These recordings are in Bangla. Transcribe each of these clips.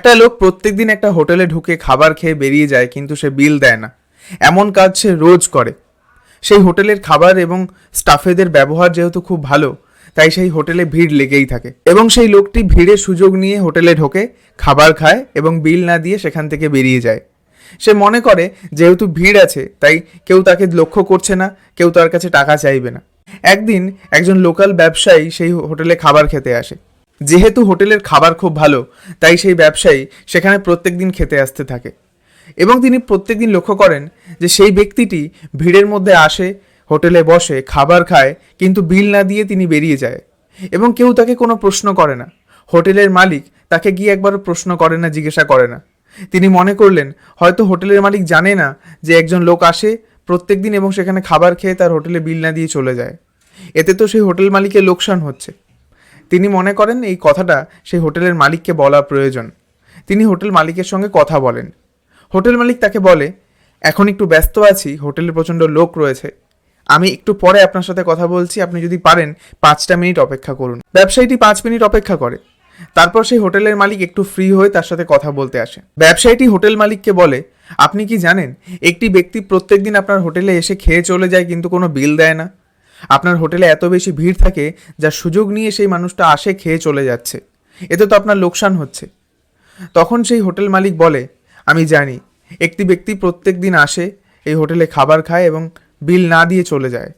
একটা লোক প্রত্যেকদিন একটা হোটেলে ঢুকে খাবার খেয়ে বেরিয়ে যায়, কিন্তু সে বিল দেয় না। এমন কাজ সে রোজ করে। সেই হোটেলের খাবার এবং স্টাফেদের ব্যবহার যেহেতু খুব ভালো, তাই সেই হোটেলে ভিড় লেগেই থাকে। এবং সেই লোকটি ভিড়ের সুযোগ নিয়ে হোটেলে ঢোকে, খাবার খায় এবং বিল না দিয়ে সেখান থেকে বেরিয়ে যায়। সে মনে করে, যেহেতু ভিড় আছে, তাই কেউ তাকে লক্ষ্য করছে না, কেউ তার কাছে টাকা চাইবে না। একদিন একজন লোকাল ব্যবসায়ী সেই হোটেলে খাবার খেতে আসে। যেহেতু হোটেলের খাবার খুব ভালো, তাই সেই ব্যবসায়ী সেখানে প্রত্যেক দিন খেতে আসতে থাকে। এবং তিনি প্রত্যেকদিন লক্ষ্য করেন যে সেই ব্যক্তিটি ভিড়ের মধ্যে আসে, হোটেলে বসে, খাবার খায়, কিন্তু বিল না দিয়ে তিনি বেরিয়ে যায়। এবং কেউ তাকে কোনো প্রশ্ন করে না। হোটেলের মালিক তাকে গিয়ে একবারও প্রশ্ন করে না, জিজ্ঞাসা করে না। তিনি মনে করলেন, হয়তো হোটেলের মালিক জানে না যে একজন লোক আসে, প্রত্যেকদিন এবং সেখানে খাবার খেয়ে তার হোটেলে বিল না দিয়ে চলে যায়। এতে তো সেই হোটেল মালিকের লোকসান হচ্ছে। তিনি মনে করেন এই কথাটা সেই হোটেলের মালিককে বলা প্রয়োজন। তিনি হোটেল মালিকের সঙ্গে কথা বলেন। হোটেল মালিক তাকে বলে, এখন একটু ব্যস্ত আছি, হোটেলে প্রচণ্ড লোক রয়েছে। আমি একটু পরে আপনার সাথে কথা বলছি, আপনি যদি পারেন পাঁচটা মিনিট অপেক্ষা করুন। ব্যবসায়ীটি পাঁচ মিনিট অপেক্ষা করে। তারপর সেই হোটেলের মালিক একটু ফ্রি হয়ে তার সাথে কথা বলতে আসে। ব্যবসায়ীটি হোটেল মালিককে বলে, আপনি কি জানেন, একটি ব্যক্তি প্রত্যেকদিন আপনার হোটেলে এসে খেয়ে চলে যায় কিন্তু কোনো বিল দেয় না? আপনার হোটেলে এত বেশি ভিড় থাকে যার সুযোগ নিয়ে সেই মানুষটা আসে খেয়ে চলে যাচ্ছে। এতে তো আপনার লোকসান হচ্ছে। তখন সেই হোটেল মালিক বলে, আমি জানি, একটি ব্যক্তি প্রত্যেক দিন আসে, এই হোটেলে খাবার খায় এবং বিল না দিয়ে চলে যায়।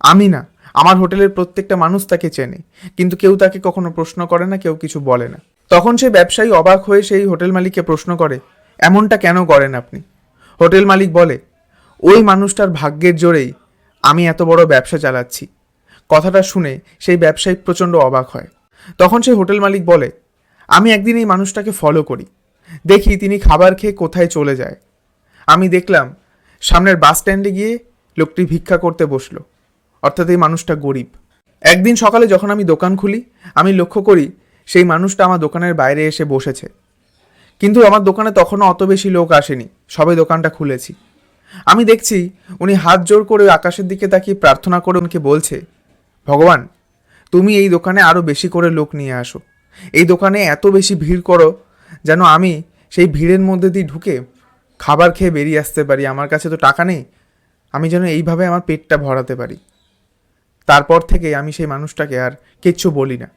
আমি না, আমার হোটেলের প্রত্যেকটা মানুষ তাকে চেনে, কিন্তু কেউ তাকে কখনো প্রশ্ন করে না, কেউ কিছু বলে না। তখন সে ব্যবসায়ী অবাক হয়ে সেই হোটেল মালিককে প্রশ্ন করে, এমনটা কেন করেন আপনি? হোটেল মালিক বলে, ওই মানুষটার ভাগ্যের জোরেই আমি এত বড় ব্যবসা চালাচ্ছি। কথাটা শুনে সেই ব্যবসায়ী প্রচণ্ড অবাক হয়। তখন সেই হোটেল মালিক বলে, আমি একদিন এই মানুষটাকে ফলো করি। দেখি তিনি খাবার খেয়ে কোথায় চলে যায়। আমি দেখলাম, সামনের বাস স্ট্যান্ডে গিয়ে লোকটি ভিক্ষা করতে বসল। অর্থাৎ এই মানুষটা গরিব। একদিন সকালে যখন আমি দোকান খুলি, আমি লক্ষ্য করি সেই মানুষটা আমার দোকানের বাইরে এসে বসেছে। কিন্তু আমার দোকানে তখনও অত বেশি লোক আসেনি। সবে দোকানটা খুলেছি। আমি দেখছি উনি হাত জোর করে আকাশের দিকে তাকিয়ে প্রার্থনা করে উনকে বলছে, ভগবান, তুমি এই দোকানে আরও বেশি করে লোক নিয়ে আসো। এই দোকানে এত বেশি ভিড় করো যেন আমি সেই ভিড়ের মধ্যে দিয়ে ঢুকে খাবার খেয়ে বেরিয়ে আসতে পারি। আমার কাছে তো টাকা নেই। আমি যেন এইভাবে আমার পেটটা ভরাতে পারি। তারপর থেকে আমি সেই মানুষটাকে আর কিচ্ছু বলি না।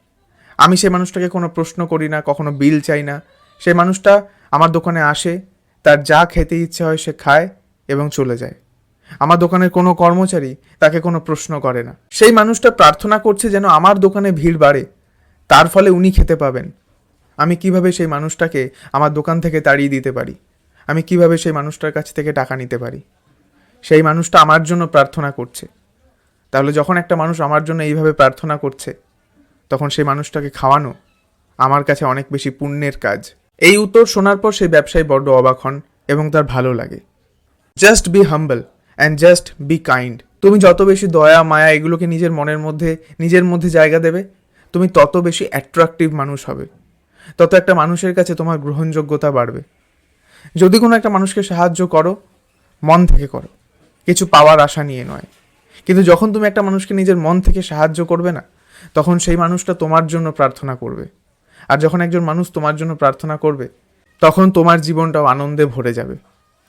আমি সেই মানুষটাকে কোনো প্রশ্ন করি না, কখনো বিল চাই না। সেই মানুষটা আমার দোকানে আসে, তার যা খেতে ইচ্ছে হয় সে খায়। এবং চলে যায়। আমার দোকানের কোনো কর্মচারী তাকে কোনো প্রশ্ন করে না। সেই মানুষটা প্রার্থনা করছে যেন আমার দোকানে ভিড় বাড়ে। তার ফলে উনি খেতে পাবেন। আমি কীভাবে সেই মানুষটাকে আমার দোকান থেকে তাড়িয়ে দিতে পারি? আমি কীভাবে সেই মানুষটার কাছ থেকে টাকা নিতে পারি? সেই মানুষটা আমার জন্য প্রার্থনা করছে। তাহলে যখন একটা মানুষ আমার জন্য এইভাবে প্রার্থনা করছে, তখন সেই মানুষটাকে খাওয়ানো আমার কাছে অনেক বেশি পুণ্যের কাজ। এই উত্তর শোনার পর সেই ব্যবসায়ী বড্ড অবাক হন এবং তার ভালো লাগে। Just be humble and just be kind তুমি যত বেশি দয়া, মায়া এগুলোকে নিজের মনের মধ্যে, নিজের মধ্যে জায়গা দেবে, তুমি তত বেশি অ্যাট্রাকটিভ মানুষ হবে। তত একটা মানুষের কাছে তোমার গ্রহণযোগ্যতা বাড়বে। যদি কোনো একটা মানুষকে সাহায্য করো, মন থেকে করো। কিছু পাওয়ার আশা নিয়ে নয়। কিন্তু যখন তুমি একটা মানুষকে নিজের মন থেকে সাহায্য করবে না, তখন সেই মানুষটা তোমার জন্য প্রার্থনা করবে। আর যখন একজন মানুষ তোমার জন্য প্রার্থনা করবে, তখন তোমার জীবনটাও আনন্দে ভরে যাবে।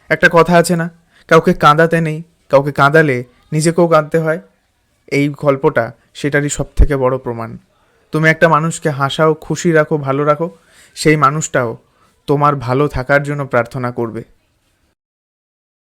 একটা কথা আছে না? কাউকে কাঁদাতে নেই, কাউকে কাঁদালে নিজেকেও কাঁদতে হয়। এই গল্পটা সেটারই সব থেকে বড় প্রমাণ। তুমি একটা মানুষকে হাসাও, খুশি রাখো, ভালো রাখো, সেই মানুষটাও তোমার ভালো থাকার জন্য প্রার্থনা করবে।